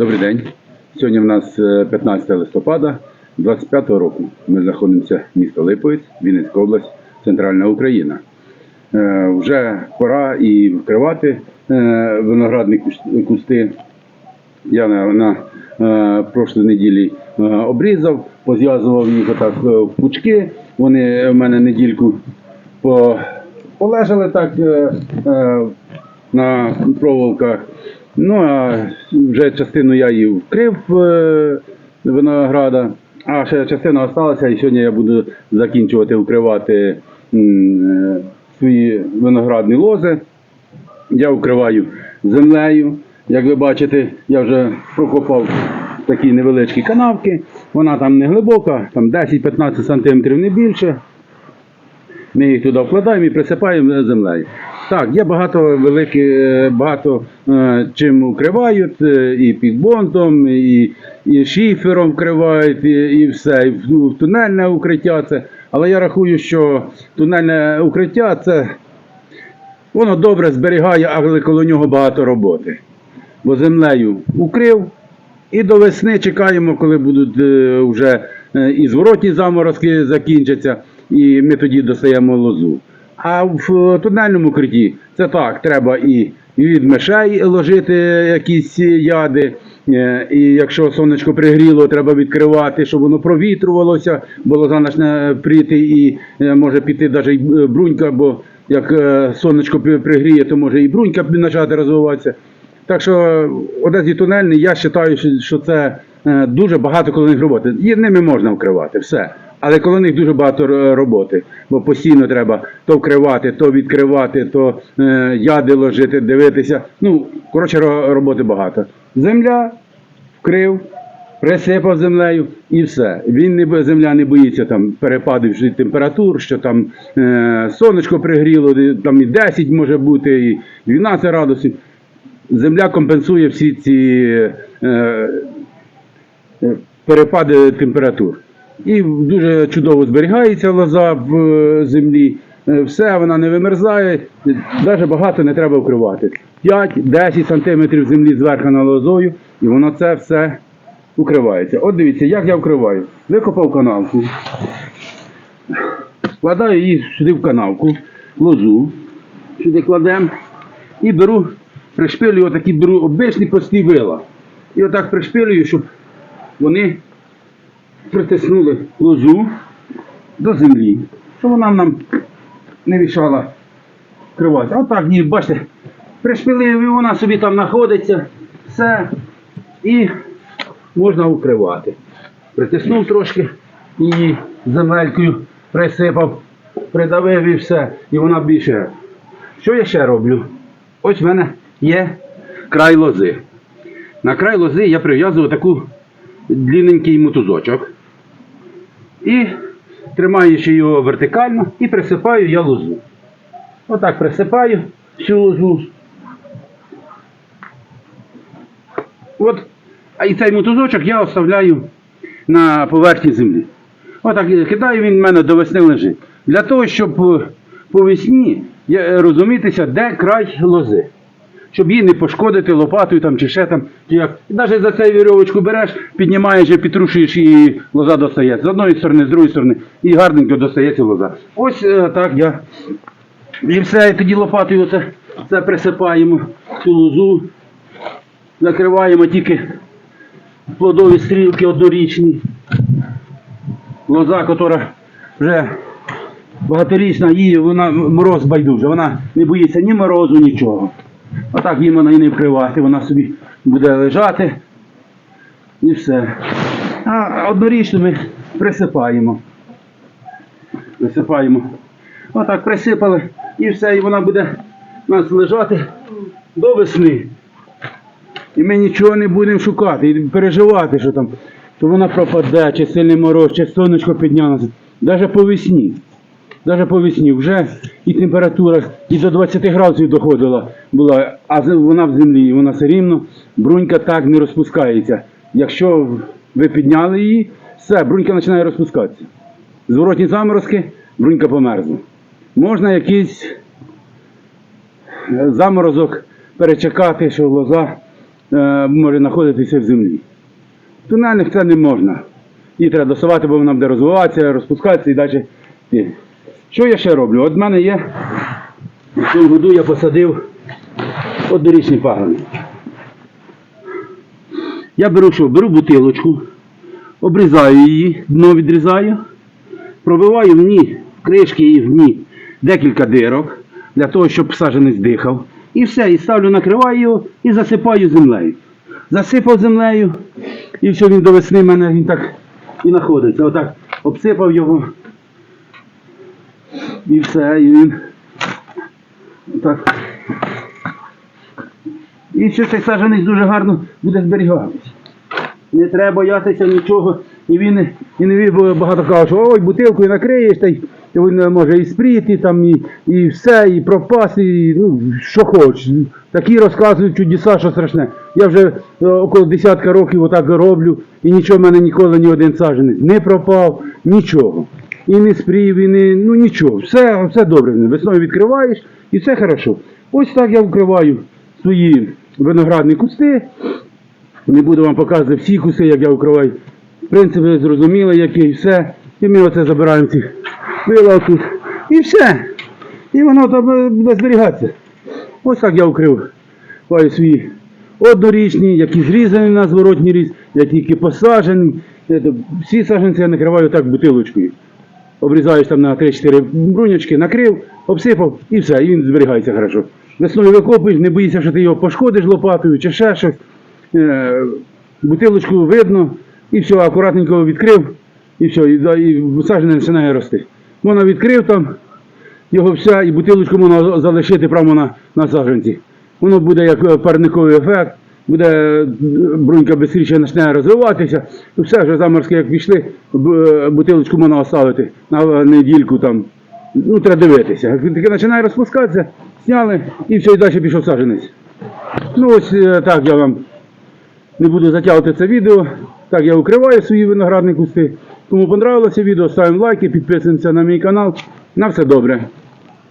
Добрий день. Сьогодні в нас е, 15 листопада 25 року. Ми знаходимося в місто Липовець, Вінницька область, Центральна Україна. Е, Вже пора і вкривати е, виноградні кусти. Я на, на е, прошлій неділі е, обрізав, позв'язував їх отак е, в пучки. Вони в мене недільку по, полежали так е, е, на проволоках. Ну а вже частину я її вкрив е, винограда, а ще частина залишилася, і сьогодні я буду закінчувати вкривати е, свої виноградні лози. Я вкриваю землею. Як ви бачите, я вже прокопав такі невеличкі канавки. Вона там не глибока, там 10-15 см не більше. Ми їх туди вкладаємо і присипаємо землею. Так, є багато великі, е, багато е, чим укривають, е, і під бонтом, і, і шифером вкривають, і, і все, і в, тунельне укриття це. Але я рахую, що тунельне укриття це воно добре зберігає, але коло нього багато роботи. Бо землею укрив, і до весни чекаємо, коли будуть вже і зворотні заморозки закінчаться, і ми тоді достаємо лозу. А в тунельному укритті це так, треба і від мишей ложити якісь яди. е, І якщо сонечко пригріло, треба відкривати, щоб воно провітрювалося, бо почне пріти і е, може піти навіть брунька, бо як е, сонечко пригріє, то може і брунька почати розвиватися. Так що Одесі тунельний, я вважаю, що- це дуже багато коло них роботи. Ними можна вкривати, все. Але коло них дуже багато роботи, бо постійно треба то вкривати, то відкривати, то е, яди ложити, дивитися. Ну, коротше, роботи багато. Земля вкрив, присипав землею і все. Він не земля не боїться там перепадів температур, що там е, сонечко пригріло, там і 10 може бути, і 12 градусів. Земля компенсує всі ці е, е, перепади температур. І дуже чудово зберігається лоза в е, землі. Е, Все, вона не вимерзає, навіть багато не треба вкривати. 5-10 см землі зверху на лозою, і воно це все укривається. От дивіться, як я вкриваю. Викопав канавку, вкладаю її сюди в канавку, лозу, сюди кладемо і беру, пришпилюю отакі беру обичні прості вила. І отак пришпилюю, щоб вони притиснули лозу до землі, щоб вона нам не мішала кривати. Отак, ні, бачите, пришпилив і вона собі там знаходиться, все, і можна укривати. Притиснув трошки її земелькою, присипав, придавив і все, і вона більше. Що я ще роблю? Ось в мене є край лози. На край лози я прив'язую таку длинненький мотузочок. І тримаючи його вертикально, і присипаю я лозу. Отак присипаю всю лозу. От, а і цей мотузочок я оставляю на поверхні землі. Отак кидаю, він в мене до весни лежить. Для того, щоб по весні е, розумітися, де край лози. Щоб її не пошкодити лопатою там, чи ще там. Як. І навіть за цю вірьовочку береш, піднімаєш і підтрушуєш, і лоза достається. З одної сторони, з другої сторони, і гарненько достається лоза. Ось е, так я. І все, і тоді лопатою це, це присипаємо цю лозу, закриваємо тільки плодові стрілки однорічні. Лоза, яка вже багаторічна, її вона мороз байдуже, вона не боїться ні морозу, нічого. Отак їм вона і не вкривати, вона собі буде лежати і все. А однорічну ми присипаємо. Присипаємо. Отак присипали і все, і вона буде у нас лежати до весни. І ми нічого не будемо шукати і переживати, що там, що вона пропаде, чи сильний мороз, чи сонечко піднялося. Навіть по весні. Навіть по весні вже і температура і до 20 градусів доходила була, а вона в землі, вона все рівно, брунька так не розпускається. Якщо ви підняли її, все, брунька починає розпускатися. Зворотні заморозки, брунька померзне. Можна якийсь е, заморозок перечекати, що лоза е, може знаходитися в землі. Тунельних це не можна. Її треба досувати, бо вона буде розвиватися, розпускатися і далі. Що я ще роблю? От в мене є, в цьому году я посадив однорічні пагони. Я беру що? Беру бутилочку, обрізаю її, дно відрізаю, пробиваю в ній, кришки її в ній декілька дирок, для того, щоб саджанець дихав. І все, і ставлю, накриваю його і засипаю землею. Засипав землею, і все, він до весни мене він так і знаходиться. Отак обсипав його. І все, і він. Так. І ще цей саджанець дуже гарно буде зберігатися. Не треба боятися нічого. І він і не багато каже, що ой, бутилкою накриєш, та й то він може і спріти, там, і, і все, і пропас, і ну, що хочеш. Такі розказують чудеса, що страшне. Я вже е, около десятка років отак роблю, і нічого в мене ніколи ні один саджанець не пропав, нічого. І не спрів, і не, ну нічого. Все, все добре. Весною відкриваєш і все хорошо. Ось так я вкриваю свої виноградні кусти. Не буду вам показувати всі куси, як я укриваю. Принцип ви зрозуміли, який все. І ми оце забираємо ці вила тут. І все. І воно там буде зберігатися. Ось так я укрив свої однорічні, які зрізані на зворотній різ, які. Е, то Всі саджанці я накриваю так бутилочкою. Обрізаєш там на 3-4 брунячки, накрив, обсипав і все, і він зберігається хорошо. Весною викопуєш, не боїшся, що ти його пошкодиш лопатою чи ще щось. Е, бутилочку видно, і все, акуратненько відкрив, і все, і, і саджанець починає рости. Можна відкрив там його все, і бутилочку можна залишити прямо на, на саджанці. Воно буде як е, парниковий ефект, буде е, брунька швидше почне розвиватися, і все, вже заморозки як пішли, е, бутилочку можна оставити на недільку там. Ну, треба дивитися. Як він таки починає розпускатися, зняли і все, і далі пішов саджанець. Ну ось е, так я вам не буду затягувати це відео. Так, я укриваю свої виноградні кусти. Кому понравилося відео, ставимо лайки, підписуємося на мій канал. На все добре.